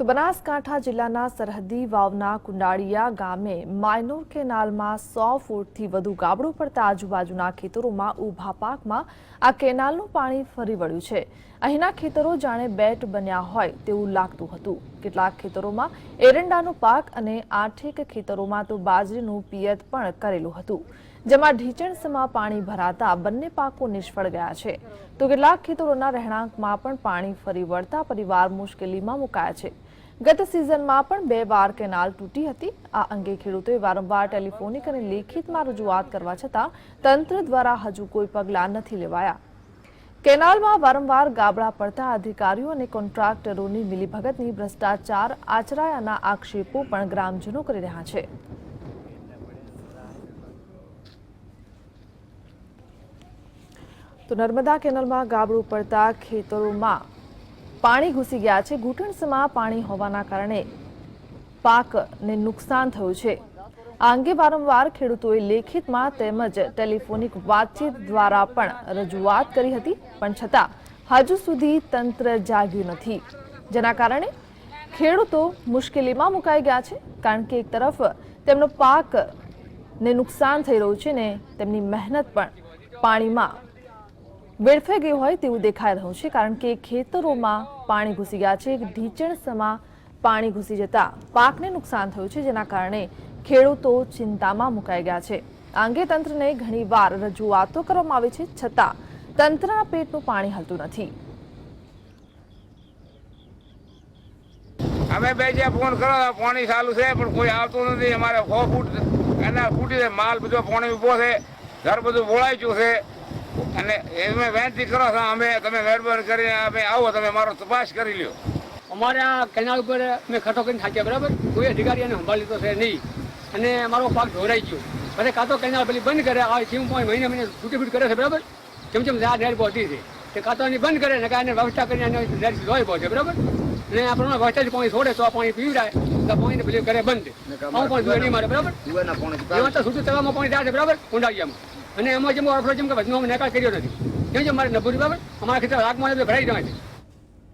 તો બનાસકાંઠા જિલ્લાના સરહદી વાવના કુંડાળિયા ગામે માયનોર કેનાલમાં સો ફૂટથી વધુ ગાબડું પડતા આજુબાજુના ખેતરોમાં ઊભા પાકમાં આ કેનાલનું પાણી ફરી વળ્યું છે. અહીંના ખેતરો જાણે બેટ બન્યા હોય તેવું લાગતું હતું. કેટલાક ખેતરોમાં એરંડાનો પાક અને આઠેક ખેતરોમાં તો બાજરીનું પિયત પણ કરેલું હતું. જેમાં ઢીચણસમાં પાણી ભરાતા બંને પાકો નિષ્ફળ ગયા છે. તો કેટલાક ખેતરોના રહેણાંકમાં પણ પાણી ફરી વળતા પરિવાર મુશ્કેલીમાં મુકાયા છે. ગત સિઝનમાં પણ બે વાર કેનાલ તૂટી હતી. આ અંગે ખેડૂતોએ વારંવાર ટેલિફોનિક અને લેખિતમાં રજૂઆત કરવા છતાં તંત્ર દ્વારા હજુ કોઈ પગલાં નથી લેવાયા. કેનાલમાં વારંવાર ગાબડા પડતા અધિકારીઓ અને કોન્ટ્રાક્ટરોની મિલીભગતની ભ્રષ્ટાચાર, આચરાયાના આક્ષેપો પણ ગ્રામજનો કરી રહ્યા છે. તો નર્મદા કેનાલમાં ગાબડું પડતા ખેતરોમાં પાણી ઘૂસી ગયા છે. ઘૂંટણસમાં પાણી હોવાના કારણે પાકને નુકસાન થયું છે. આ અંગે વારંવાર ખેડૂતોએ લેખિતમાં તેમજ ટેલિફોનિક વાતચીત દ્વારા પણ રજૂઆત કરી હતી. પણ છતાં હજુ સુધી તંત્ર જાગ્યું નથી. જેના કારણે ખેડૂતો મુશ્કેલીમાં મુકાઈ ગયા છે. કારણ કે એક તરફ તેમનો પાકને નુકસાન થઈ રહ્યું છે ને તેમની મહેનત પણ પાણીમાં વેડફાઈ ગયું હોય તેવું દેખાઈ રહ્યું છે, કારણ કે ખેતરોમાં પાણી ઘૂસી ગયા છે. ઢીચણસમાં પાણી ઘૂસી જતા પાકને નુકસાન થયું છે, જેના કારણે ખેડૂતો ચિંતામાં મુકાઈ ગયા છે. આ અંગે તંત્રને ઘણીવાર રજૂઆતો કરવામાં આવી છે, છતાં તંત્રના પેટનું પાણી હલતું નથી. અમે બે જે ફોન કરો પાણી ચાલુ છે, પણ કોઈ આવતું નથી. અમારે ફૂટ એના ફૂટી છે માલ બધો પાણી ઊભો છે, ઘર બધું બોળાઈ ગયું છે. અને એમે વિનંતી કરો છો અમે તમે મહેરબાની કરીને અમે આવો તમે મારો તપાસ કરી લ્યો. અમારે આ કેનાલ ઉપર મેં ખટો કરીને થાક્યા બરાબર? કોઈ અધિકારી એને સંભાળી તો છે નહીં. અને મારો પાક ઢોરાઈ ગયો. પછી કાં તો કેનાલ પેલી બંધ કરે આ જીવ પોઈન્ટ મહિને મહિને ફૂટી ફૂટ કરે છે બરાબર? જેમ જેમ આ નહેર પહોંચી છે. તે કાં તો એની બંધ કરે ને કાંઈ એને વ્યવસ્થા કરીને એને નહેર લોહી પહોંચે બરાબર? અને આપણે વ્યવસ્થાથી પાણી છોડે તો આ પાણી પીવડાય. તો પાણી પેલી કરે બંધ. હું પણ જોઈ નહીં મારે બરાબર? એમાં તો છૂટું તળાવમાં પાણી જાય છે બરાબર? કુંડાળિયામાં અને એમાં જેમ અડફડો જેમ કે વધનો અમે નિકાલ કર્યો નથી. જેમ જેમ મારે નબૂરી બરાબર? અમારા ખેતર આગમાં ભરાઈ જાય છે.